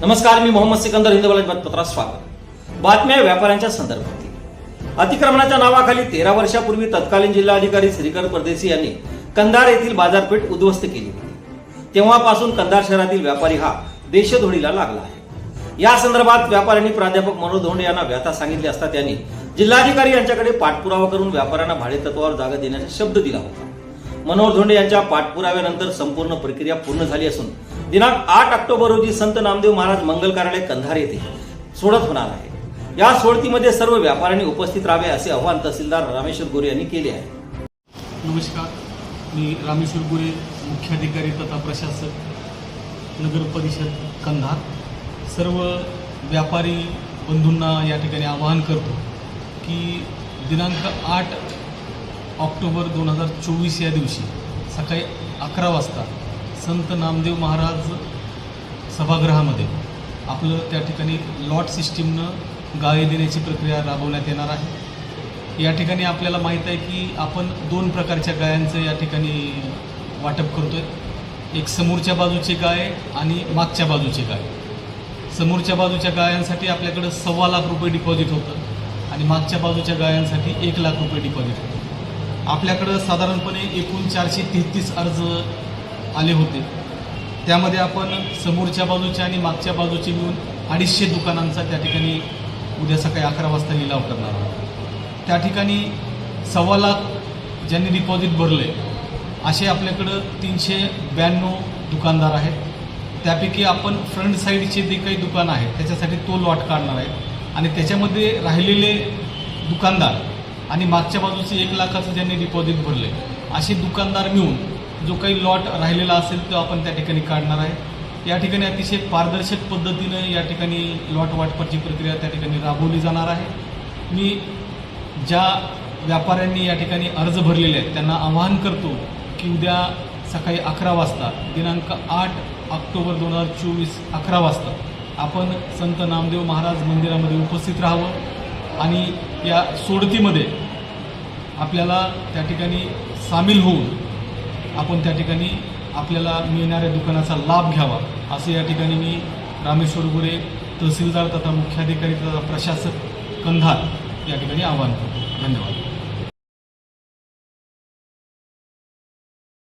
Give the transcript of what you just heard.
नमस्कार मी मोहम्मद सिकंदर हिंदवाला बातपत्रात स्वागत. बातम्या व्यापाऱ्यांच्या संदर्भातील. अतिक्रमणाच्या नावाखाली तेरा वर्षापूर्वी तत्कालीन जिल्हाधिकारी श्रीकर परदेशी यांनी कंधार येथील बाजारपेठ उद्ध्वस्त केली होती. तेव्हापासून कंधार शहरातील व्यापारी हा देशधोडीला लागला आहे. या संदर्भात व्यापाऱ्यांनी प्राध्यापक मनोज धोंडे यांना व्यथा सांगितली असता त्यांनी जिल्हाधिकारी यांच्याकडे पाठपुरावा करून व्यापाऱ्यांना भाडेतत्वावर जागा देण्याचा शब्द दिला होता. मनोहर धोंडे यांच्या पाठपुराव्यानंतर संपूर्ण प्रक्रिया पूर्ण झाली असून दिनांक आठ ऑक्टोबर रोजी संत नामदेव महाराज मंगल कार्यालय कंधार येथे सोडत होणार आहे. या सोडतीमध्ये सर्व व्यापाऱ्यांनी उपस्थित राहावे असे आवाहन तहसीलदार रामेश्वर गोरे यांनी केले आहे. नमस्कार. मी रामेश्वर गुरे मुख्याधिकारी तथा प्रशासक नगर परिषद कंधार. सर्व व्यापारी बंधूंना या ठिकाणी आवाहन करतो की दिनांक आठ ऑक्टोबर दोन हजार चोवीस या दिवशी सकाळी अकरा वाजता संत नामदेव महाराज सभागृहामध्ये. आपलं त्या ठिकाणी लॉट सिस्टीमनं गाळे देण्याची प्रक्रिया राबवण्यात येणार आहे. या ठिकाणी आपल्याला माहीत आहे की आपण दोन प्रकारच्या गायांचं या ठिकाणी वाटप करतो आहे एक समोरच्या बाजूची गाय आणि मागच्या बाजूची गाय. समोरच्या बाजूच्या गायांसाठी आपल्याकडं सव्वा लाख रुपये डिपॉझिट होतं आणि मागच्या बाजूच्या गायांसाठी एक लाख रुपये डिपॉझिट होतं. आपल्याकडं साधारणपणे एकूण चारशे तेहतीस अर्ज आले होते. त्यामध्ये आपण समोरच्या बाजूच्या आणि मागच्या बाजूचे मिळून अडीचशे दुकानांचा त्या ठिकाणी उद्या सकाळी अकरा वाजता लिलाव करणार आहोत. त्या ठिकाणी सव्वा लाख ज्यांनी डिपॉझिट भरले असे आपल्याकडं तीनशे ब्याण्णव दुकानदार आहेत. त्यापैकी आपण फ्रंट साईडचे जे काही दुकान आहेत त्याच्यासाठी तो लॉट काढणार आहे. आणि त्याच्यामध्ये राहिलेले दुकानदार आणि मागच्या बाजूचे एक लाखाचं ज्यांनी डिपॉझिट भरले असे दुकानदार मिळून जो काही लॉट राहिलेला असेल तो आपण त्या ठिकाणी काढणार आहे. या ठिकाणी अतिशय पारदर्शक पद्धतीनं या ठिकाणी लॉट वाटपाची प्रक्रिया त्या ठिकाणी राबवली जाणार आहे. मी ज्या व्यापाऱ्यांनी या ठिकाणी अर्ज भरलेले आहेत त्यांना आवाहन करतो की उद्या सकाळी अकरा वाजता दिनांक आठ ऑक्टोबर दोन हजार चोवीस अकरा वाजता आपण संत नामदेव महाराज मंदिरामध्ये उपस्थित राहावं आणि या सोडतीमध्ये आपल्याला त्या ठिकाणी सामील होऊन आपण त्या ठिकाणी आपल्याला मिळणाऱ्या दुकानाचा लाभ घ्यावा. असं या ठिकाणी मी रामेश्वर गुरे तहसीलदार तथा मुख्याधिकारी तथा प्रशासक कंधार या ठिकाणी आवाहन करतो. धन्यवाद.